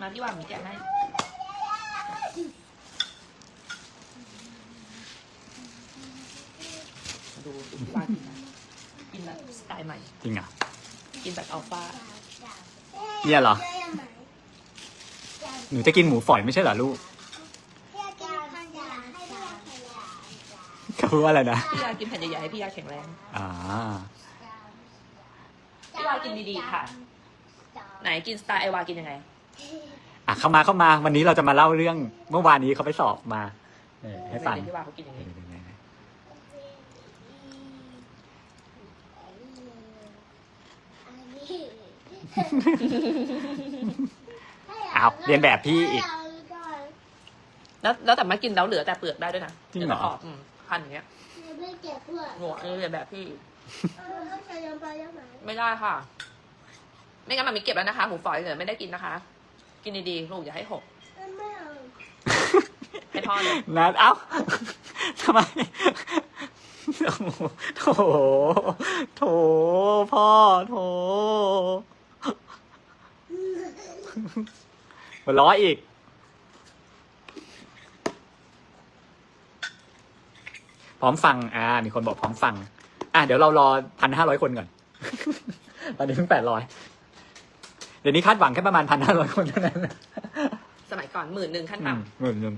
มาพี่วางหนูแกะให้ดูดูพี่วางกินนะกินแบบสไตล์ใหม่ จริงเหรอะกินแบบอัลฟาเนี่ยเหรอ หนูจะกินหมูฝอยไม่ใช่เหรอลูกเขาพูดว่าอะไรนะ พี่วากินแผ่นใหญ่ๆให้พี่วาแข็งแรง อ่า พี่วากินดีๆค่ะ ไหนกินสไตล์ไอวากินยังไง อะเข้ามาเข้ามา วันนี้เราจะมาเล่าเรื่องเมื่อวานนี้เขาไปสอบมาเออให้ฟังเดี๋ยวพี่วาเขากินยังไงเอาเรียนแบบพี่อีก แล้วแล้วแต่มากินแล้วเหลือแต่เปลือกได้ด้วยนะจริงเหรอ ดี๋ยวจะกอืมพันอย่างเงี้ยไม่เก็บเพื่อนหนวกเออแบบพี่เออไม่ใช่ยังไปยังไงไม่ได้ค่ะ ไม่งั้นมันมีเก็บแล้วนะคะหมูฝอยเหลือไม่ได้กินนะคะ กินดีๆลูกอย่าให้หก ไม่เอาให้พ่อเลย นัดเอ้า ทำไมโอ้โหโถโถ พ่อ โถหัวล้ออีก พร้อมฟัง อ่า มีคนบอกพร้อมฟัง อะ เดี๋ยวเรารอพันห้าร้อยคนก่อน ตอนนี้เพิ่งแปดร้อย เดี๋ยวนี้คาดหวังแค่ประมาณพันห้าร้อยคนเท่านั้นสมัยก่อนหมื่นหนึ่งขั้นอืต่มหมื่นหนึ่ง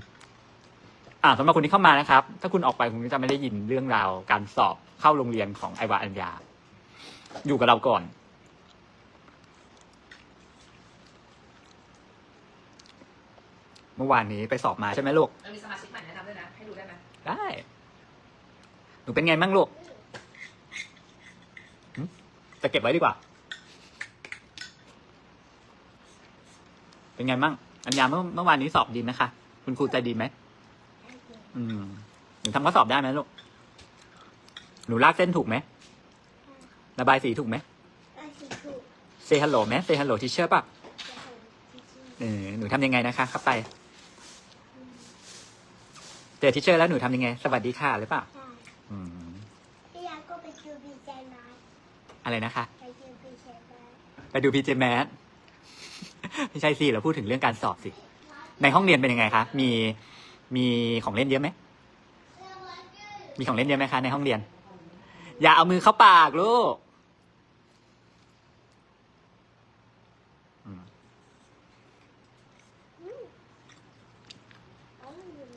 อ่าสำหรับคนที่เข้ามานะครับ ถ้าคุณออกไปคุณก็จะไม่ได้ยินเรื่องราวการสอบเข้าโรงเรียนของไอวาอัญญา อยู่กับเราก่อน เมื่อวานนี้ไปสอบมาใช่ไหมลูกำมันมีสมาชิกใหม่แนะนำด้วยนะ ให้ดูได้ไหมได้ หนูเป็นไงมั่งลูกหึจะเก็บไว้ดีกว่า เป็นไงมั่งอัญญาเมื่อเมื่อวานนี้สอบดีไหมคะคุณครูใจดีไหมอืมหนูทำข้อสอบได้ไหมลูกหนูลากเส้นถูกไหมระบายสีถูกไหมอาชีพถูก say hello ไหม say hello teacher ป่ะจะทำจริงเออหนูทำยังไงนะคะครับไปเจอ teacher แล้วหนูทำยังไง สวัสดีค่ะหรือเปล่าๆใช่อืมพี่ยาก็ไปดูบีเจมาอะไรนะคะ ไปดูบีเจมาไปดูพีเจแมส ไม่ใช่สิเราพูดถึงเรื่องการสอบสิ ในห้องเรียนเป็นยังไงคะ มีมีของเล่นเยอะไหม มีของเล่นเยอะไหมคะในห้องเรียน อย่าเอามือเข้าปากลูก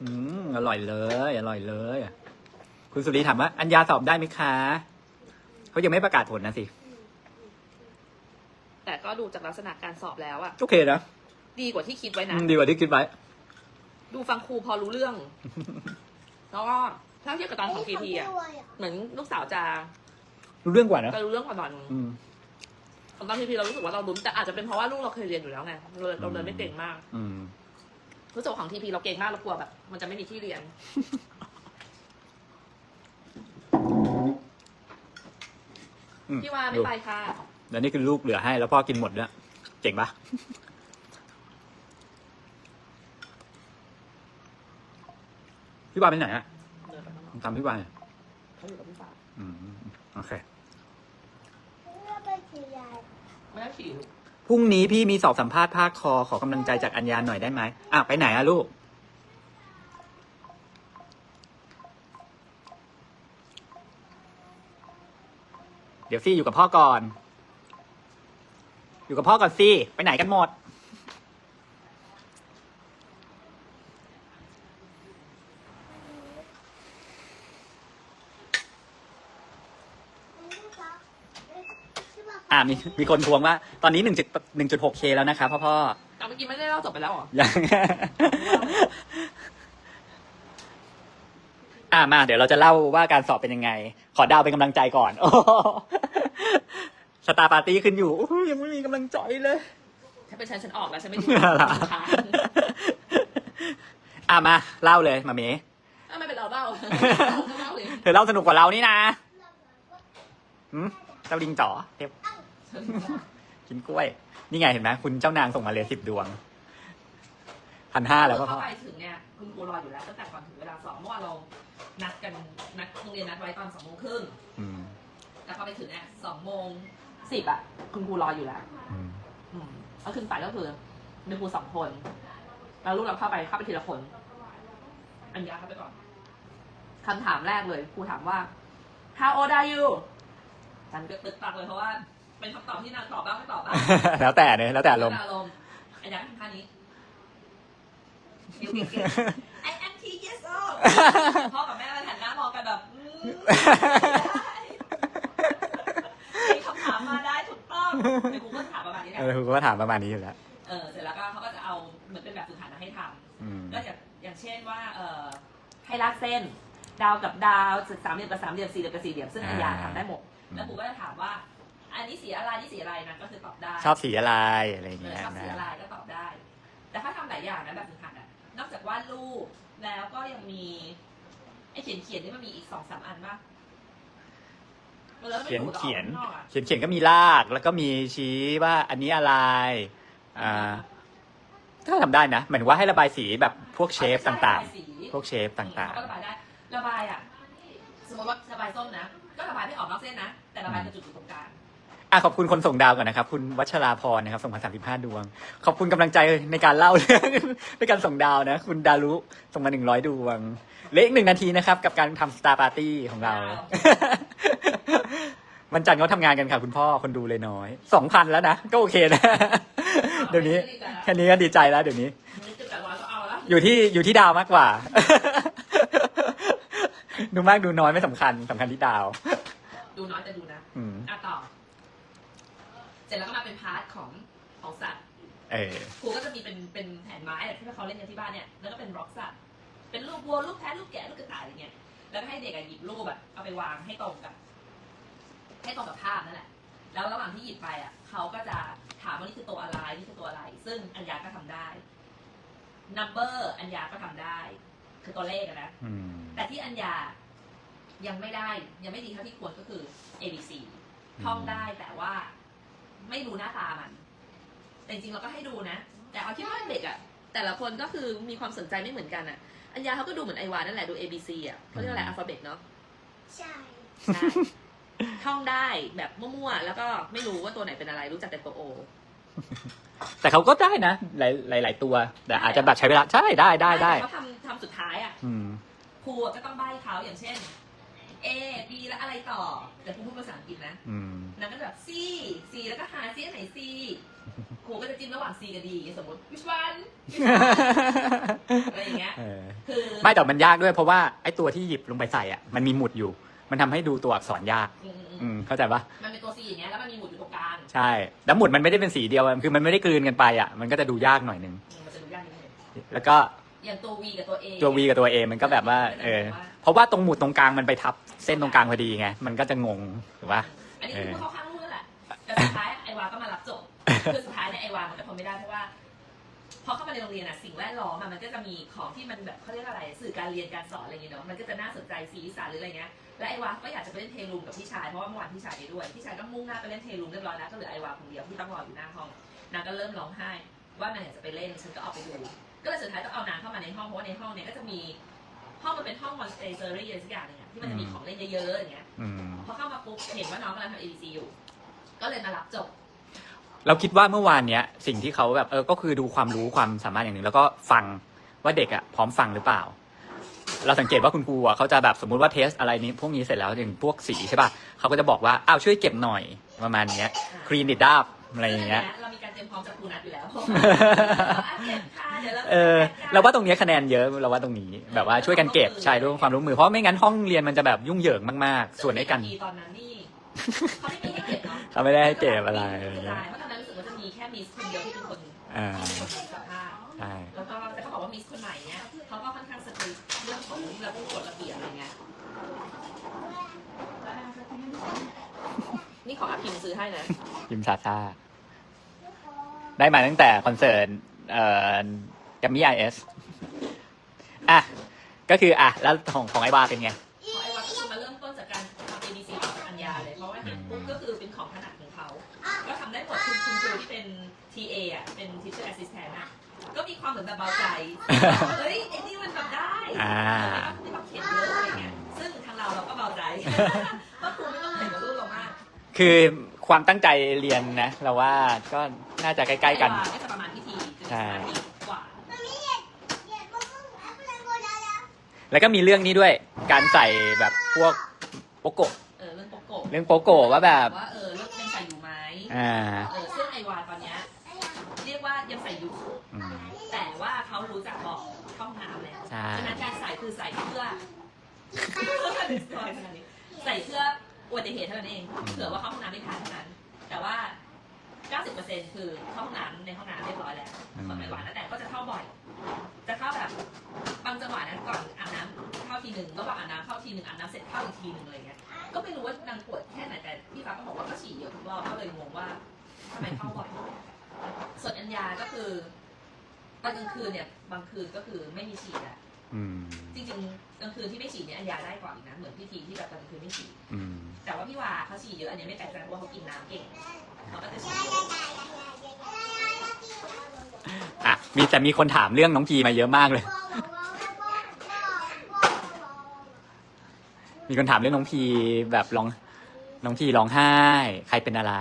อืมอร่อยเลย อร่อยเลย คุณสุรีถามว่า อัญญาสอบได้ไหมคะ เขายังไม่ประกาศผลนะสิ แต่ก็ดูจากลักษณะการสอบแล้วอะโอเคนะดีกว่าที่คิดไว้อืนะมดีกว่าที่คิดไว้ ดูฟังครูพอรู้เรื่อง แล้วก็ถ้าเทียบกับตอนของพีพีอะด้วยอะเหมือนลูกสาวจะรู้เรื่องกว่านะจะรู้เรื่องกว่าหน่อยนึงอืมตอนพีพีเรารู้สึกว่าเราลุ้นแต่อาจจะเป็นเพราะว่าลูกเราเคยเรียนอยู่แล้วไงเราเลยเราเลยไม่เก่งมาก อืม รู้สึกว่าของทีพีเราเก่งมากเรากลัวแบบ มันจะไม่มีที่เรียน อืมพี่ว่าไม่ไปค่ะ แล้วนี่คือลูกเหลือให้ แล้วพ่อกินหมดด้วยเจ๋งปะพี่วานไปไหนอะเดินไปข้างนอกตามพี่วานเขาอยู่กับพี่ฟ้าอืมโอเคแล้วไปขี่ยายไม่ได้ขี่พรุ่งนี้พี่มีสอบสัมภาษณ์ภาคคอขอกำลังใจจากอัญญาหน่อยได้ไหมอะไปไหนอะลูก เดี๋ยวซี่อยู่กับพ่อก่อน อยู่กับพ่อก่อนซี่ไปไหนกันหมด อ่ามีมีคนทวงว่า ตอนนี้หนึ่งจุดหนึ่งจุดหกเคแล้วนะครับพ่อพ่อเอาเมื่อกี้ไม่ได้เล่าจบไปแล้วเหรอ ยัง อ่ามา เดี๋ยวเราจะเล่าว่าการสอบเป็นยังไง ขอดาวเป็นกำลังใจก่อนโอ้โห สตาร์ปาร์ตี้ขึ้นอยู่โอ้ยยังไม่มีกำลังใจเลย ถ้าเป็นฉันฉันออกแล้วฉันไม่ดูอะไรค่ะอ่ามาเล่าเลยมาเมถ้าไม่เป็นเราเล่าเล่าเลยเธอเล่าสนุกกว่าเรานี่นะหืมเจ้าลิงจ๋อเดี๋ยวกินกล้วย นี่ไงเห็นไหมคุณเจ้านางส่งมาเลยสิบดวงพันห้าแล้วก็เข้าพ่อไปถึงเนี่ยคุณครูรออยู่แล้วตั้งแต่ก่อนถึงเวลาสอบเมื่อวานเรานัดกันนัดโรงเรียนนัดไว้ตอนสองโมงครึ่งอืมแต่พอไปถึงเนี่ยสองโมง สิบอะคุณครูรออยู่แล้วอืมอืมก็ขึ้นไปก็คือมีครูสองคน แล้วลูกเราเข้าไปเข้าไปทีละคน อัญญาเข้าไปก่อนคำถามแรกเลยครูถามว่า how old are you ฉันก็ตึกตักเลยเพราะว่า เป็นคำตอบที่นางตอบบ้างไม่ตอบบ้าง แล้วแต่เนี่ยแล้วแต่อารมณ์ อารมณ์อัญญาทำท่านี้นิ้วเก่งๆ I am T years old พ่อกับแม่หันหน้ามองกันแบบอืมมีคำถามมาได้ถูกต้อง ในกูก็ถามประมาณนี้แหเอละอคุณก็ถามประมาณนี้อยู่แล้ว เออเสร็จแล้วก็เขาก็จะเอาเหมือนเป็นแบบฝึกหัดมาให้ทอืมำก็อย่างอย่างเช่นว่าเออให้ลากเส้น ดาวกับดาวสามเหลี่ยมกับสามเหลี่ยมสี่เหลี่ยมกับสี่เหลี่ยมซึ่งอัญญาทำได้หมด แล้วกูก็จะถามว่า อันนี้สีอะไรนี่สีอะไรนะก็คือตอบได้ชอบสีอะไรอะไรอย่างเออเงี้ยชอบสีนะอะไรก็ตอบได้ แต่ถ้าทำหลายอย่างนะแบบฝึกหัดอะนอกจากวาดรูปแล้วก็ยังมีไอ้เขียนเขียนๆนี่มันมีอีกสองสามอันป่ะออแล้วมั เขียนถูกกับเขียนออกข้างอกอะเขียนเขียนก็มีลากแล้วก็มีชี้ว่าอันนี้อะไรอ่าถ้าทำได้นะหมายถึงว่าให้ระบายสีแบบพวกเชฟต่างระบยสีๆพวกเชฟต่างก็ระบายได้ระบายอะสมมติว่าระบายส้มนะ ก็ระบายไม่ออกนอกเส้นนะ แต่ระบายเป็นจุดอยู่ตรงกลางๆอะขอบคุณคนส่งดาวก่อนนะครับ คุณวัชราพรนะครับส่งมาสามสิบห้าดวง ขอบคุณกำลังใจในการเล่าเรื่องในการส่งดาวนะ คุณดารุส่งมาหนึ่งร้อยดวงเหลืออีกหนึ่งนาทีนะครับ กับการทำสตาร์ปาร์ตี้ของเรา ว้าววันจันทร์เขาทำงานกันค่ะ คุณพ่อคนดูเลยน้อยสองพันแล้วนะ ก็โอเคนะ เดี๋ยวนี้แค่นี้ก็ดีใจแล้วเดี๋ยวนี้นี่จุดแปดร้อยก็เอาแล้วอยู่ที่อยู่ที่ดาวมากกว่า ดูมากดูน้อยไม่สำคัญสำคัญที่ดาว ดูน้อยแต่ดูนะอืมอะต่อ เสร็จแล้วก็มาเป็นพาร์ทของของสัตว์เออครูก็จะมีเป็นเป็นแผ่นไม้อะที่เขาเล่นกันที่บ้านเนี่ย แล้วก็เป็นบล็อกสัตว์เป็นรูปวัวรูปแพะรูปแกะรูปกระต่ายอะไรเงี้ย แล้วก็ให้เด็กอะหยิบรูปอะเอาไปวางให้ตรงกับ ให้ตรงกับภาพนั่นแหละ แล้วระหว่างที่หยิบไปอะเขาก็จะถามว่านี่คือตัวอะไรนี่คือตัวอะไร ซึ่งอัญญาก็ทำได้ number อัญญาก็ทำได้ คือตัวเลขอะนะ อืมแต่ที่อัญญายังไม่ได้ยังไม่ดีเท่าที่ควรก็คือ A B C ท่องได้แต่ว่าไม่รู้หน้าตามัน แต่จริงๆเราก็ให้ดูนะ แต่เอาที่ว่าเด็กอะแต่ละคนก็คือมีความสนใจไม่เหมือนกันอะ อัญญาเขาก็ดูเหมือนไอวานั่นแหละดู A B C อะเขาเรียกอะไรอัลฟาเบตเนาะใช่ใช่ท่องได้แบบมั่วๆแล้วก็ไม่รู้ว่าตัวไหนเป็นอะไรรู้จักแต่ตัว O แต่เขาก็ได้นะหลายหลายหลายตัว แต่อาจจะแบบใช้เวลาใช่ได้ได้ได้แต่เขาทำทำสุดท้ายอะอืมครูอะก็ต้องใบ้เขาอย่างเช่น A B แล้วอะไรต่อแต่ครูพูดภาษาอังกฤษนะอืมนางก็จะแบบ C C แล้วก็หา C อันไหน C ครูก็จะจิ้มระหว่าง C กับ D สมมติ which one อะไรอย่างเงี้ย เออคือไม่แต่มันยากด้วยเพราะว่าไอ้ตัวที่หยิบลงไปใส่อะมันมีหมุดอยู่ มันทำให้ดูตัวอักษรยาก อืมอืมอือืมมเข้าใจปะมันเป็นตัว C อย่างเงี้ยแล้วมันมีหมุดอยู่ตรงกลางใช่ แล้วหมุดมันไม่ได้เป็นสีเดียวอะคือมันไม่ได้กลืนกันไปอะมันก็จะดูยากหน่อยนึงอืมมันจะดูยากนิดนึงแล้วก็อย่างตัว V กับตัว A ตัว V กับตัว A มันก็แบบว่าเออเพราะว่าตรงหมุดตรงกลางมันไปทับเส้นตรงกลางพอดีไงมันก็จะงงถูกปะ อันนี้คือพูดเข้าข้างลูกนั่นแหละแต่สุดท้ายไอวาก็มารับจบ คือสุดท้ายเนี่ยไอวามันก็ทนไม่ได้เพราะว่าพอเข้ามาในโรงเรียนอะสิ่งแวดล้อมอะมันก็จะมีของที่มันแบบเขาเรียกอะไร สื่อการเรียนการสอนอะไรอย่างเงี้ยเนาะมันก็จะน่าสนใจสีสันหรืออะไรเงี้ยและไอวาก็อยากจะไปเล่นเทลูมกับพี่ชายเพราะว่าเมื่อวานพี่ชายไปด้วยพี่ชายก็มุ่งหน้าไปเล่นเทลูมเรียบร้อยแล้วก็เหลือไอวาคนเดียวที่ต้องรออยู่หน้าห้องนางก็เริ่มร้องไห้ว่านางอยากจะไปเล่นฉันก็ออกไปดูก็เลยสุดท้ายต้องเอานางเข้ามาในห้องเพราะว่าในห้องเนี่ยก็จะมีห้องมันเป็นห้องมอนสเตอร์อะไรสักอย่างหนึงอะที่มันจะมีของเล่นเยอะๆอย่างเงี้ยอืมพอเข้ามาปุ๊บเห็นว่าน้องกำลังทำ ABC อยู่ ก็เลยมารับจบ เราคิดว่าเมื่อวานเนี้ยสิ่งที่เขาแบบเออก็คือดูความรู้ความสามารถอย่างหนึ่ง แล้วก็ฟังว่าเด็กอะพร้อมฟังหรือเปล่า เราสังเกตว่าคุณครูอะเขาจะแบบสมมุติว่าเทสอะไรนี้พวกนี้เสร็จแล้วอย่างพวกสีใช่ป่ะเขาก็จะบอกว่าอ้าวช่วยเก็บหน่อยประมาณเนี้ยคลีนดิดาบอะไรอย่างเงี้ย เรามีการเตรียมพร้อมจากครูนัดอยู่แล้วอัปเดตค่ะเดี๋ยวเราเออเราว่าตรงเนี้ยคะแนนเยอะเราว่าตรงนี้ แบบว่าช่วยกันเก็บใช่ด้วยความร่วมมือเพราะไม่งั้นห้องเรียนมันจะแบบยุ่งเหยิงมากๆ ส่วนไอ้กันตอนนั้นนี่เขาไม่มีให้เก็บเนาะเขาไม่ได้ให้เก็บอะไรใช่เพราะตอนนั้นรู้สึ กว่าจะมีแค่มิสคนเดียวที่เป็นคนอ่าคนมีสภาพใช่แล้วก็แต่เขาบอกว่ามิสคนใหม่เนี้ยเขาก็ค่อนข้างสตรีทเรื่องของระเบียบกฎระเบียบอะไรเงี้ยนี่ของอาพิมซื้อให้นะยิมซาซาได้มาตั้งแต่คอนเสิร์ตเอ่อแกมมี่ไอเอสอะก็คืออะแล้วของของไอวาเป็นไง ความเหมือนแบบเบาใจ เฮ้ยไอ้นี่มันทำได้อ่า ไม่ต้องเขียนเยอะอะไรเงี้ย ซึ่งทางเราเราก็เบาใจเพราะครูไม่ต้องเหนื่อยกับลูกเรามากคือความตั้งใจเรียนนะ เราว่าก็น่าจะใกล้ ๆกันไอ้วาก็จะประมาณพิธีใช่สมาธิกว่า แล้วก็มีเรื่องนี้ด้วย การใส่แบบพวกโปโกะเออเรื่องโปโกะเรื่องโปโกะว่าแบบ ว่าเออเรื่องยังใส่อยู่ไหมอ่า เออซึ่งไอวาตอนเนี้ยเรียกว่ายังใส่อยู่ อืม แต่ว่า เขารู้จักบอกเข้าห้องน้ำแล้วใช่ ฉะนั้นการใส่คือใส่เพื่อใส่เพื่ออุบัติเหตุเท่านั้นเองเผื่อว่าเข้าห้องน้ำไม่ทันเท่านั้น แต่ว่า 90%คือเข้าห้องน้ำในห้องน้ำเรียบร้อยแล้วของไอวานะแต่ก็จะเข้าบ่อย จะเข้าแบบบางจังหวะนะก่อนอาบน้ำเข้าทีหนึ่งระหว่างอาบน้ำเข้าทีหนึ่งอาบน้ำเสร็จเข้าอีกทีหนึ่งอะไรเงี้ย ก็ไม่รู้ว่านางปวดแค่ไหนแต่พี่ฟ้าก็บอกว่าก็ฉี่เยอะทุกรอบก็เลยงงว่าทำไมเข้าบ่อยส่วนอัญญาก็คือ ตอนกลางคืนเนี่ยบางคืนก็คือไม่มีฉี่อะอืมจริงๆกลางคืนที่ไม่ฉี่เนี่ยอัญญาได้กว่าอีกนะเหมือนพี่ทีที่แบบตอนกลางคืนไม่ฉี่อืมแต่ว่าพี่วาเขาฉี่เยอะอันนี้ไม่แปลกใจเพราะว่าเขากินน้ำเก่งเขาก็จะฉี่เยอะอะมีแต่มีคนถามเรื่องน้องพีมาเยอะมากเลย มีคนถามเรื่องน้องพีแบบร้อง น้องพีร้องไห้ ใครเป็นอะไร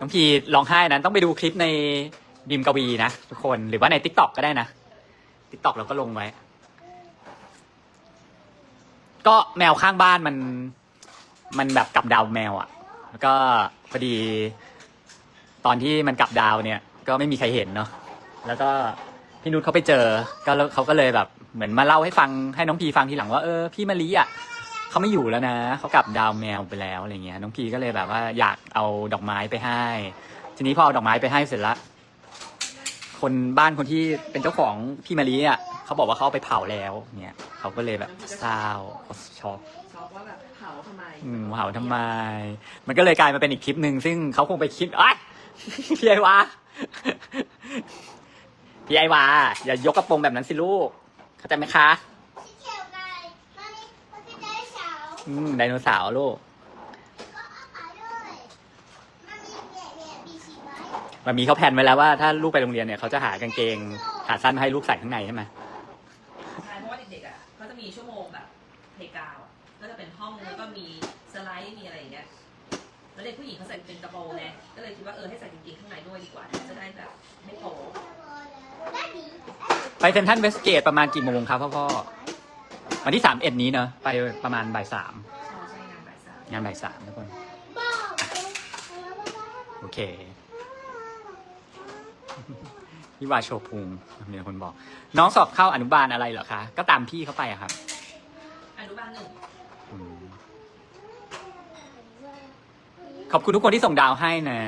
น้องพีร้องไห้นั้นต้องไปดูคลิปใน ดิมกวีนะทุกคนหรือว่าในทิกตอกก็ได้นะทิกตอกเราก็ลงไว้ ก็แมวข้างบ้านมัน มันแบบกลับดาวแมวอะ่ะ แล้วก็พอดี ตอนที่มันกลับดาวเนี่ย ก็ไม่มีใครเห็นเนาะแล้วก็พี่นุชเขาไปเจอ ก็แล้วเขาก็เลยแบบเหมือนมาเล่าให้ฟังให้น้องพีฟังทีหลังว่าเออพี่มะลิอะเขาไม่อยู่แล้วนะเขากลับดาวแมวไปแล้วอะไรเงี้ยน้องพีก็เลยแบบว่าอยากเอาดอกไม้ไปให้ ทีนี้พอเอาดอกไม้ไปให้เสร็จละ คนบ้านคนที่เป็นเจ้าของพี่มะลิอะเขาบอกว่าเขาเอาไปเผาแล้วเนี่ยเขาก็เลยแบบเศร้าช็อกช็อกว่าแบบเผาทำไมอืมเผาทำไม มันก็เลยกลายมาเป็นอีกคลิปหนึ่งซึ่งเขาคงไปคิดไอ้ยพี่ไอวาพี่ไอวาอย่ายกกระโปรงแบบนั้นสิลูก เข้าใจไหมคะอืมไดโนเสาร์ลูก มันมีเขาแผนไว้แล้วว่าถ้าลูกไปโรงเรียนเนี่ยเขาจะหากางเกงขาสั้นมาให้ลูกใส่ข้างในใช่ไหมใช่เพราะว่าเด็กๆอะเขาจะมีชั่วโมงแบบเพลย์กราวด์อะก็จะเป็นห้องแล้วก็มีสไลด์มีอะไรอย่างเงี้ยแล้วเด็กผู้หญิงเขาใส่เป็นกระโปรงไงก็เลยคิดว่าเออให้ใส่กางเกงข้างในด้วยดีกว่าจะได้แบบไม่โป๊ไปเซนทรันเวสเกตประมาณกี่โมงครับพ่อพ่อวันที่สามเอ็ดนี้เนอะไปประมาณบ่ายสามใช่ใช่งานบ่ายสามงานบ่ายสามทุกคนโอเค พี่วาโชพุงมีคนบอก น้องสอบเข้าอนุบาลอะไรเหรอคะ ก็ตามพี่เขาไปอะครับ อนุบาลหนึ่งอืมขอบคุณทุกคนที่ส่งดาวให้นะ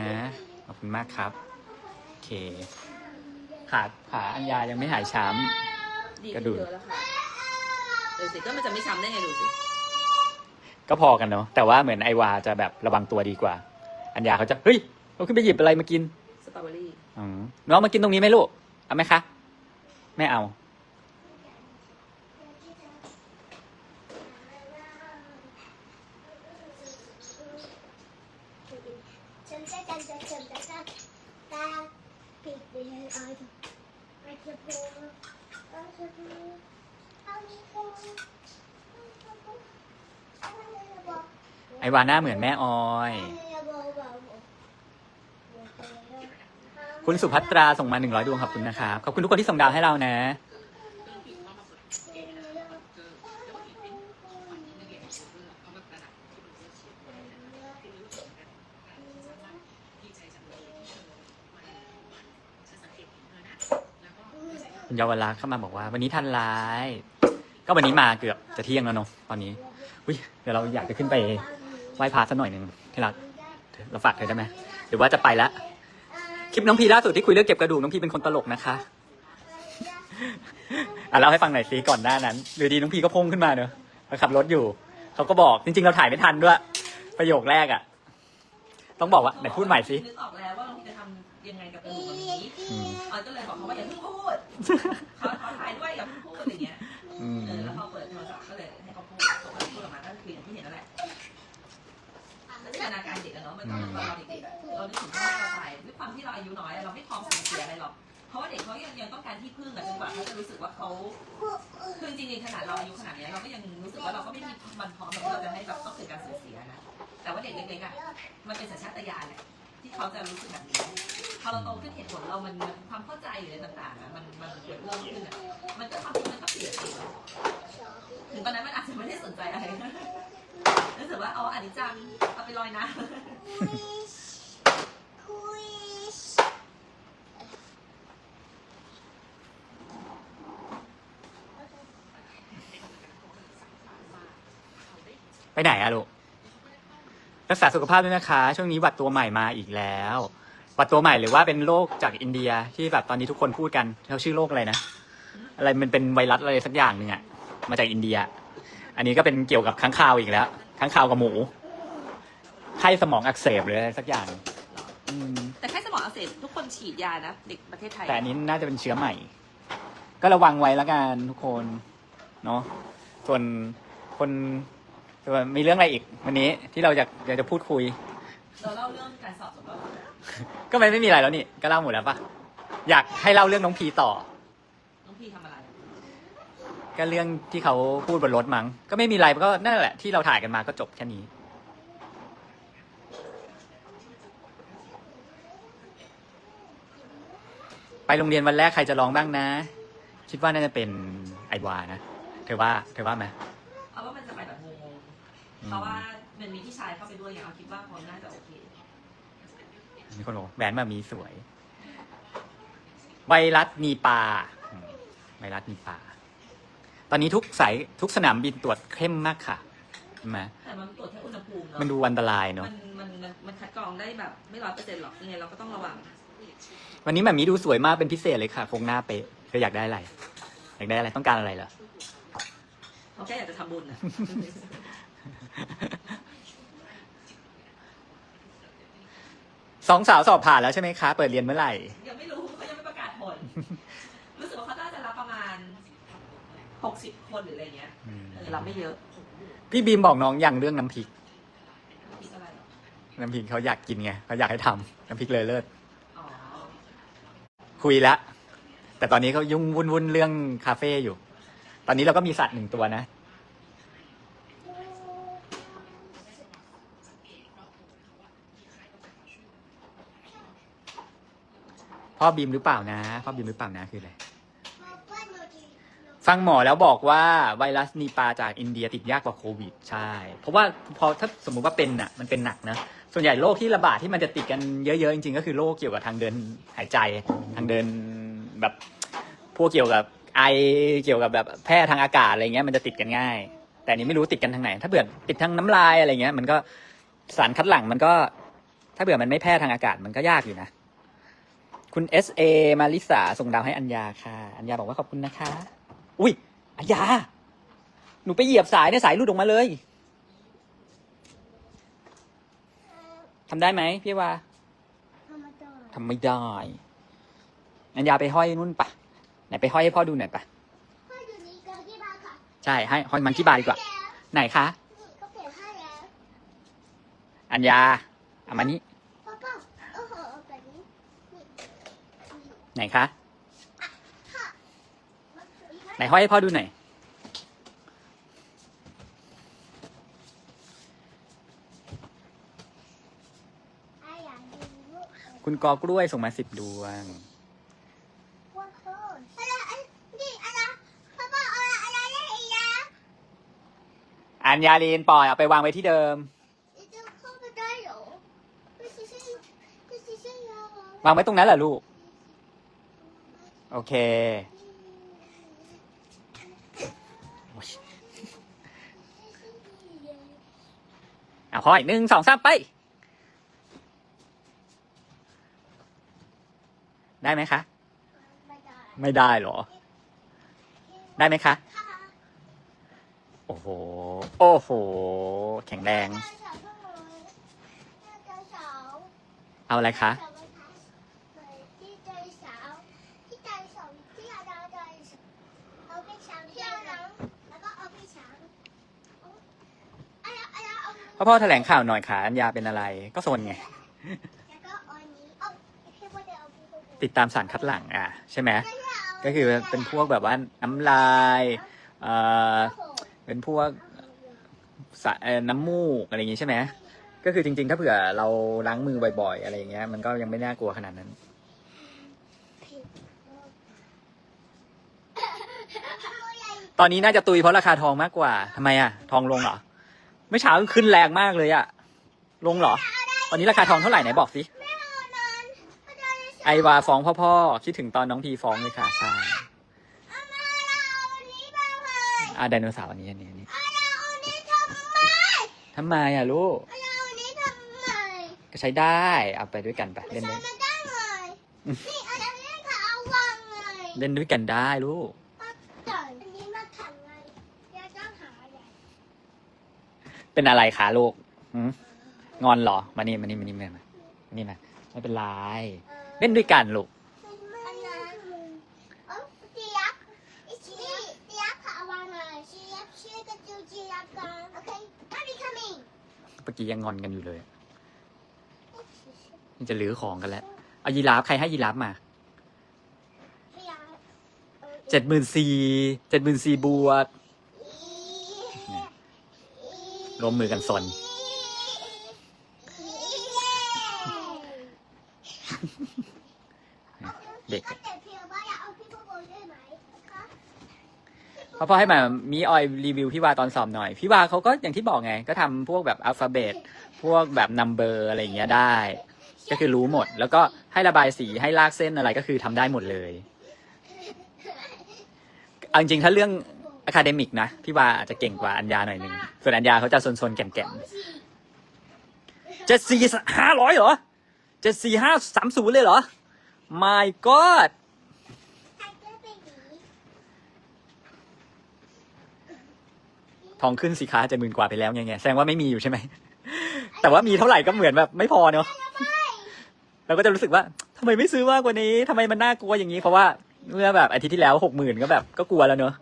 ขอบคุณมากครับ โอเค ขาขาอัญญายังไม่หายช้ดีกขึ้ระนดูกเยอะแล้วค่ะเออสิก็มันจะไม่ช้ำได้ไงดูสิำก็พอกันเนาะแต่ว่าเหมือนไอวาจะแบบระวังตัวดีกว่า อัญญาเขาจะ เฮ้ยเราขึ้นไปหยิบอะไรมากินส ตรอเบอรี่อ๋อน้องมากินตรงนี้ไหมลูก เอาไหมคะ ไม่เอา ฉันจะกันจะฉันจะกันตาปิดไปให้ออยไปจะพูก็จะพูเอาพูไอวาน้าเหมือนแม่ออย คุณสุภัตราส่งมาหนึ่งร้อยดวงขอบคุณนะครับขอบคุณทุกคนที่ส่งดาวให้เรานะ คุณเยาวรักษ์เข้ามาบอกว่า วันนี้ทันไลฟ์ก็วันนี้มาเกือบจะเที่ยงแล้วเนาะตอนนี้อุ้ยเดี๋ยวเราอยากจะขึ้นไปไหว้พระสักหน่อยหนึ่งที่รักเราฝากเธอได้ไหมหรือว่าจะไปละ คลิปน้องพีล่าสุดที่คุยเรื่องเก็บกระดูกน้องพีเป็นคนตลกนะคะอะเล่าให้ฟังหน่อยสิก่อนหน้านั้นหรือดีน้องพีก็พุ่งขึ้นมาเนอะมาขับรถอยู่เขาก็บอกจริง ๆ เราถ่ายไม่ทันด้วย ประโยคแรกอะ ต้องบอกว่าไหนพูดใหม่สินึกออกแล้วว่าเราจะทำยังไงกับกระดูกแบบนี้อืมออยก็เลยบอกเขาว่าอย่าเพิ่งพูดเขาเขาถ่ายด้วยอย่าเพิ่งพูดอย่างเงี้ยเออแล้วพอเปิดโทรศัพท์ก็เลยให้เขาพูดส่งเขาพูดออกมาก็คืออย่างที่เห็นนั่นแหละแล้วจินตนาการเด็กอะเนาะมันต้อนเราเด็กๆอะเรานึกถึงพ่อเราไป ด้วยความที่เราอายุน้อยเราไม่พร้อมสูญเสียอะไรหรอก เพราะว่าเด็กเขายังยังต้องการที่พึ่งอะจนกว่าเขาจะรู้สึกว่าเขาคือจริงๆขนาดเราอายุขนาดเนี้ยเราก็ยังรู้สึกว่าเราก็ไม่มีมันพร้อมที่เราจะให้แบบต้องเกิดการสูญเสียนะ แต่ว่าเด็กเล็กๆอะมันเป็นสัญชาตญาณแหละทที่เขาจะรู้สึกแบบนี้พอเราโตขึ้นเหตุผลเรามันมันความเข้าใจหรืออะไรต่างๆอะมันมันเกิดเริ่มขึ้นอะมันก็ความคิดมันก็เปลี่ยนไปถึงตอนนั้นมันอาจจะไม่ได้สนใจอะไรรู้สึกว่าเอาอันนี้จังเอาไปลอยน้ำ ไปไหนอะลูกรักษาสุขภาพด้วยนะคะ ช่วงนี้หวัดตัวใหม่มาอีกแล้วหวัดตัวใหม่หรือว่าเป็นโรคจากอินเดียที่แบบตอนนี้ทุกคนพูดกันเขาชื่อโรคอะไรนะอะไรมันเป็นไวรัสอะไรสักอย่างหนึ่งอะมาจากอินเดีย อันนี้ก็เป็นเกี่ยวกับค้างคาวอีกแล้วค้างคาวกับหมูไข้สมองอักเสบหรืออะไรสักอย่างอืมแต่แค่สมองอักเสบทุกคนฉีดยานะเด็กประเทศไทยแต่อันนี้น่าจะเป็นเชื้อใหม่ ก็ระวังไว้แล้วกันทุกคนเนาะส่วนคน ส่วนมีเรื่องอะไรอีกวันนี้ที่เราจะอยากจะพูดคุย เราเล่าเรื่องการสอบจบแล้วก็ไม่ไม่มีอะไรแล้วนี่ก็เล่าหมดแล้วปะอยากให้เล่าเรื่องน้องพีต่อ น้องพี่ทำอะไร ก็เรื่องที่เขาพูดบนรถมั้งก็ไม่มีอะไรก็นั่นแหละที่เราถ่ายกันมาก็จบแค่นี้ ไปโรงเรียนวันแรกใครจะร้องบ้างนะ คิดว่าน่าจะเป็นไอวานะเธอว่าเธอว่าไหม เพราะว่ามันมีพี่ชายเข้าไปด้วยไงเอาคิดว่าคนน่าจะโอเค มีคนบอกแหวนมามีสวย ไวรัสมีปลาอืมไวรัสมีปลา ตอนนี้ทุกสายทุกสนามบินตรวจเข้มมากค่ะใช่ไหมแต่มันตรวจแค่อุณหภูมิเนาะมันดูอันตรายเนาะมันมันมันมันคัดกรองได้แบบไม่ร้อยเปอร์เซ็นต์หรอกยังไงเราก็ต้องระวัง วันนี้แบบมีดูสวยมากเป็นพิเศษเลยค่ะคงหน้าเป๊ะเธออยากได้อะไร อยากได้อะไรต้องการอะไรเหรอ เขาแค่อยากจะทำบุญนะ สองสาวสอบผ่านแล้วใช่ไหมคะ เปิดเรียนเมื่อไหร่ ยังไม่รู้เขายังไม่ประกาศผล รู้สึกว่าเขาน่าจะรับประมาณหกสิบคนหรืออะไรเงี้ยเออรับไม่เยอะพี่บีมบอกน้องยังเรื่องน้ำพริกคิดอะไรหรอน้ำพริกเขาอยากกินไงเขาอยากให้ทำน้ำพริกเลยเลิศอ๋อคุยละแต่ตอนนี้เขายุ่งวุ่นวุ่นๆเรื่องคาเฟ่อยู่ ตอนนี้เราก็มีสัตว์หนึ่งตัวนะ พ่อบีมหรือเปล่านะ พ่อบีมหรือเปล่านะคืออะไร ฟังหมอแล้วบอกว่าไวรัสนีปาจากอินเดียติดยากกว่าโควิด ใช่ เพราะว่าพอถ้าสมมุติว่าเป็นอะมันเป็นหนักนะ ส่วนใหญ่โรคที่ระบาดที่มันจะติดกันเยอะๆจริงๆก็คือโรคเกี่ยวกับทางเดินหายใจ ทางเดินแบบพวกเกี่ยวกับไอเกี่ยวกับแบบแพร่ทางอากาศอะไรเงี้ยมันจะติดกันง่าย แต่อันนี้ไม่รู้ติดกันทางไหน ถ้าเบื่อติดทางน้ำลายอะไรเงี้ย มันก็สารคัดหลั่งมันก็ ถ้าเบื่อมันไม่แพร่ทางอากาศมันก็ยากอยู่นะ คุณ S A มาริสาส่งดาวให้อัญญาค่ะ อัญญาบอกว่าขอบคุณนะคะ อุ้ยอัญญา หนูไปเหยียบสายเนี่ยสายหลุดออกมาเลย ทำได้ไหมพี่ว่าทำไม่ได้ อัญญาไปห้อยนู่นปะไหนไปห้อยให้พ่อดูหน่อยปะใช่ ให้ห้อยมันที่บาร์ดีกว่า ไหนคะก็เปลี่ยนให้แล้วอัญญาเอามานี่ พ่อพ่อโอ้โหแบบนี้นี่ ไหนคะ ไหนห้อยให้พ่อดูหน่อย คุณกอกล้วยส่งมาสิบดวง อันยาลีนปล่อยเอาไปวางไว้ที่เดิม วางไว้ตรงนั้นแหละลูก โอเค เอาพออีหนึ่งสองสามไป ได้ไหมคะ ไม่ได้หรอ ได้ไหมคะ โอ้โห โอ้โห แข็งแรง เอาอะไรคะ พ่อพ่อแถลงข่าวหน่อยค่ะอัญญาเป็นอะไร ก็โซนไง แล้วก็อันนี้เอาให้พ่อเดี๋ยวเอาไปติดตามสารคัดหลั่งอะใช่ไหมก็คือเป็นพวกแบบว่าน้ำลายเอ่อเป็นพวกสะเอ่อน้ำมูกอะไรอย่างงี้ใช่ไหมก็คือจริง ๆ ถ้าเผื่อเราล้างมือบ่อยๆ อะไรอย่างเงี้ยมันก็ยังไม่น่ากลัวขนาดนั้น ตอนนี้น่าจะตุยเพราะราคาทองมากกว่าทำไมอะ ทองลงเหรอ เมื่อเช้าขึ้นแรงมากเลยอะลงเหรอ ตอนนี้ราคาทองเท่าไหร่ไหนบอกสิไม่เอานั้นเอาไดโนเสาร์ไอวาฟ้องพ่อๆคิดถึงตอนน้องพีฟ้องเลยค่ะใช่เอามาเราเอาอันนี้มาเลยอะไดโนเสาร์อันนี้อันนี้อันนี้เอาเราเอาอันนี้ทำไมทำไมอะลูกเอาเราเอาอันนี้ทำไมก็ใช้ได้ เอาไปด้วยกันไปไม่เล่นใช่ได้มันได้เลยนี่อันนี้ค่ะเอาวางเลยเล่นด้วยกันได้ลูกก่อนอันนี้มาขังไงเดี๋ยวต้องหาใหญ่ เป็นอะไรคะลูกหืมงอนเหรอ มานี่มานี่มานี่มามานี่มาไม่เป็นไรเล่นด้วยกันลูกอันนั้นเอ้าเจี๊ยบนี่เจี๊ยบค่ะเอาวางเลยเจี๊ยบชื่อกระจูเจี๊ยบกันโอเค Mommy coming เมื่อกี้ยังงอนกันอยู่เลยนี่จะลื้อของกันแล้ว เอายีราฟใครให้ยีราฟมาพี่ยาเออเจ็ดหมื่นสี่ เจ็ดหมื่นสี่บวก ร่วมมือกันซนเด็กแต่เพียงว่าอยากเอาพี่โบโบด้วยไหมคะพ่อพ่อให้มามีออยรีวิวพี่วาตอนสอบหน่อย พี่วาเขาก็อย่างที่บอกไง ก็ทำพวกแบบอัลฟาเบตพวกแบบนัมเบอร์อะไรอย่างเงี้ยได้ ก็คือรู้หมด แล้วก็ให้ระบายสีให้ลากเส้นอะไรก็คือทำได้หมดเลยเอาจริงๆถ้าเรื่อง อะคาเดมิกนะ พี่วาอาจจะเก่งกว่าอัญญาหน่อยหนึ่งส่วนอัญญาเขาจะซนๆแก่นๆเจ็ดสี่ห้าร้อยเหรอเจ็ดสี่ห้าสามศูนย์เลยเหรอ my god ทองขึ้นสิคะจะหมื่นกว่าไปแล้วไงไงแสดงว่าไม่มีอยู่ใช่ไหม แต่ว่ามีเท่าไหร่ก็เหมือนแบบไม่พอเนาะเราก็จะรู้สึกว่าทำไมไม่ซื้อมากกว่านี้ทำไมมันน่ากลัวอย่างนี้ เพราะว่าเมื่อแบบอาทิตย์ที่แล้วหกหมื่นก็แบบก็กลัวแล้วเนาะ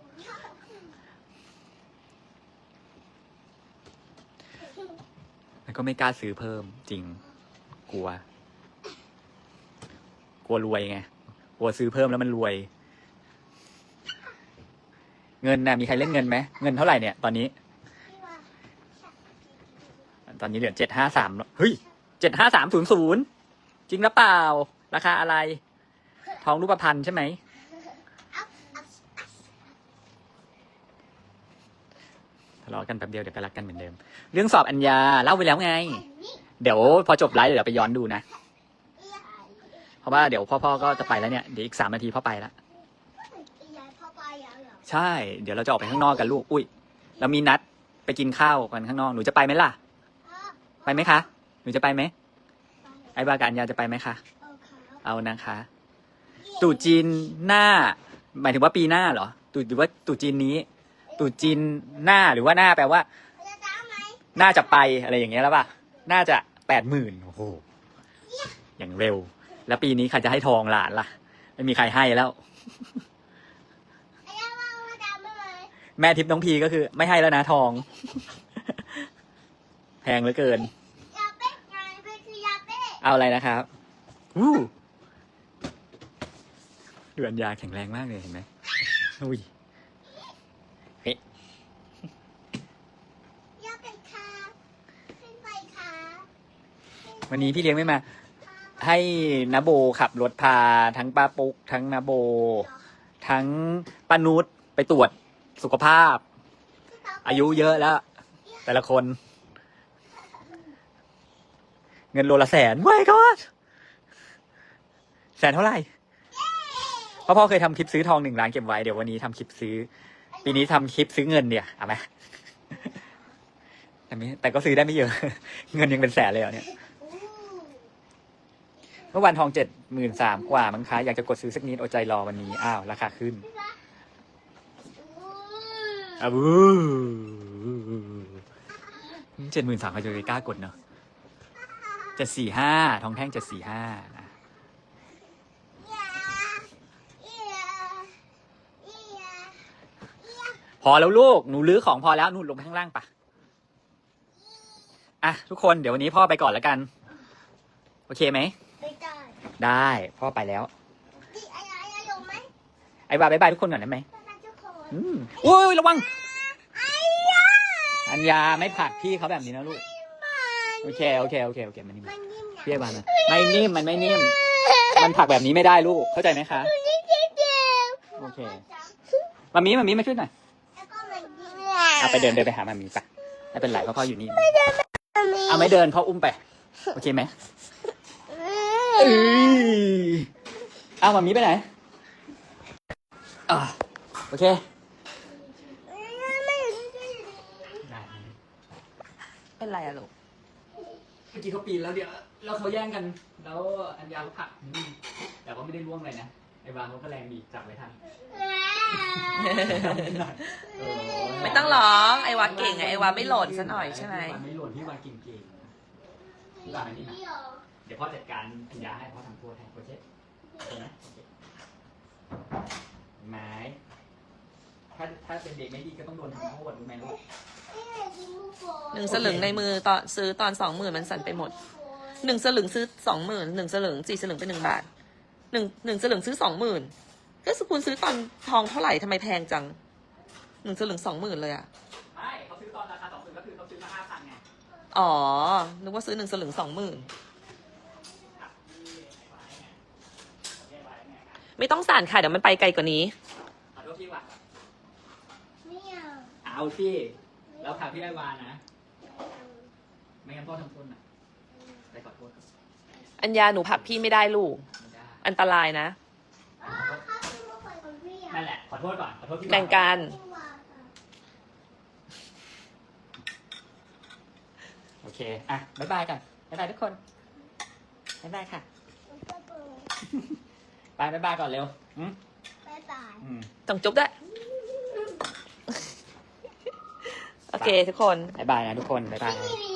แล้วก็ไม่กล้าซื้อเพิ่มจริง กลัว กลัวรวยไงกลัวซื้อเพิ่มแล้วมันรวย เงินนะมีใครเล่นเงินไหมเงินเท่าไหร่เนี่ยตอนนี้ ตอนนี้เหลือเจ็ดห้าสามเฮ้ยเจ็ดห้าสามศูนย์ศูนย์จริงหรือเปล่า ราคาอะไร ทองรูปพรรณใช่ไหม ทะเลาะกันแป๊บเดียวเดี๋ยวก็รักกันเหมือนเดิม เรื่องสอบอัญญาเล่าไปแล้วไง เดี๋ยวพอจบไลฟ์เดี๋ยวไปย้อนดูนะ เพราะว่าเดี๋ยวพ่อๆก็จะไปแล้วเนี่ยเดี๋ยวอีกสามนาทีพ่อไปแล้วใช่ เดี๋ยวเราจะออกไปข้างนอกกันลูก อุ้ย เรามีนัดไปกินข้าวกันข้างนอก หนูจะไปไหมล่ะ ไปไหมคะ หนูจะไปไหม ไอ้บากับอัญญาจะไปไหมคะ เอานะคะตรุษจีนหน้า หมายถึงว่าปีหน้าเหรอตรุษหรือว่าตรุษจีนนี้ ตรุจีนหน้าหรือว่าหน้าแปลว่า น่าจะไปอะไรอย่างเงี้ยแล้วป่ะ น่าจะแปดหมื่นโอ้โห อย่างเร็ว แล้วปีนี้ใครจะให้ทองหลานล่ะ ไม่มีใครให้แล้ว แม่ทิพย์น้องพีก็คือ ไม่ให้แล้วนะทอง แพงเหลือเกิน เอาอะไรนะครับวู้ดูอัญญาแข็งแรงมากเลยเห็นไหมอุ้ย วันนี้พี่เลี้ยงไม่มา ให้นาโบขับรถพาทั้งป้าปุ๊ก ทั้งนาโบ ทั้งป้านุชไปตรวจสุขภาพ อายุเยอะแล้ว แต่ละคน เงินโลละแสนว้ายก็แสนเท่าไหร่พ่อพ่อเคยทำคลิปซื้อทองหนึ่งล้านเก็บไว้ เดี๋ยววันนี้ทำคลิปซื้อ ปีนี้ทำคลิปซื้อเงินเดี๋ยวเอาไหมแต่ไม่แต่ก็ซื้อได้ไม่เยอะ เงินยังเป็นแสนเลยเหรอเนี่ยเมื่อวันทองเจ็ดหมื่นสามกว่ามั้งคะอยากจะกดซื้อสักนิดอดใจรอวันนี้อ้าวราคาขึ้นอ้าวเจ็ดหมื่นสามใครจะไปกล้ากดเนาะเจ็ดสี่ห้าทองแท่งเจ็ดสี่ห้า พอแล้วลูก หนูลื้อของพอแล้วนู่นลงไปข้างล่างปะอะทุกคนเดี๋ยววันนี้พ่อไปก่อนแล้วกัน โอเคไหมได้พ่อไปแล้วไอ้บาบายบายทุกคนก่อนได้ไหมอืมโอ้ยระวังอัญญาไม่ผลักพี่เขาแบบนี้นะลูก มันโอเคโอเคโอเคโอเคมันนิ่มมันนิ่มนะพี่ไอวานมาไม่นิ่มมันไม่นิ่ม มันผลักแบบนี้ไม่ได้ลูกเข้าใจไหมคะนิ่มเจ็บโอเค มามีมามีมาช่วยหน่อยแล้วก็มันนิ่ม เอาไปเดินเดินไปหามามีไปไม่เป็นไรเพราะพ่ออยู่นี่ เอาไม่เดินพ่ออุ้มไป โอเคไหมเอ้ยเอามามีไปไหนอ่าโอเคได้เป็นไรอะลูก เมื่อกี้เขาปีนแล้วเดี๋ยวแล้วเขาแย่งกัน แล้วอัญญาเขาผลักอืมแต่ว่าไม่ได้ล่วงเลยนะ ไอ้วางเขาก็แรงดีจับไว้ทัน เออไม่ต้องร้อง ไอวาเก่งไงไอวาไม่หล่นซะหน่อยใช่ไหมพี่วานไม่หล่นพี่วานเก่งๆพี่วานอันนี้นะเดี๋ยวพ่อจัดการอัญญาให้พ่อทำโทษให้โอเคโอเคนะโอเคไม้ถ้าถ้าเป็นเด็กไม่ดีก็ต้องโดนทำโทษรู้ไหมลูก หนึ่งสลึงในมือตอนซื้อตอนสองหมื่นมันสั่นไปหมดหนึ่งสลึงซื้อสองหมื่นหนึ่งสลึงสี่สลึงเป็นหนึ่งบาทหนึ่งหนึ่งสลึงซื้อสองหมื่น ก็สกุลซื้อตอนทองเท่าไหร่ทำไมแพงจังหนึ่งสลึงสองหมื่นเลยอะไม่เขาซื้อตอนราคาสองหมื่นก็คือเขาซื้อมาห้าพันไงอ๋อนึกว่าซื้อหนึ่งสลึงสองหมื่นครับที่ไอ้ไว้ไงโอเคไว้ไงครับไม่ต้องสั่นค่ะเดี๋ยวมันไปไกลกว่านี้ขอโทษพี่วานไม่เอาเอาสิแล้วพาพี่ไอ้วานนะ ไม่งั้นพ่อทำโทษนะไปขอโทษครับอัญญาหนูผลักพี่ไม่ได้ลูก ไม่ได้ อันตรายนะ นั่นแหละ ขอโทษก่อน ขอโทษพี่วานแบ่งกันพี่วางอะโอเค อะ บ๊ายบายกันบ๊ายบายทุกคน บ๊ายบายค่ะมันก็เปิดไปบ๊ายบายก่อนเร็วอืมบ๊ายบาย อืม ต้องจุ๊บด้วย โอเคทุกคน บ๊ายบายนะทุกคน บ๊ายบายพี่มี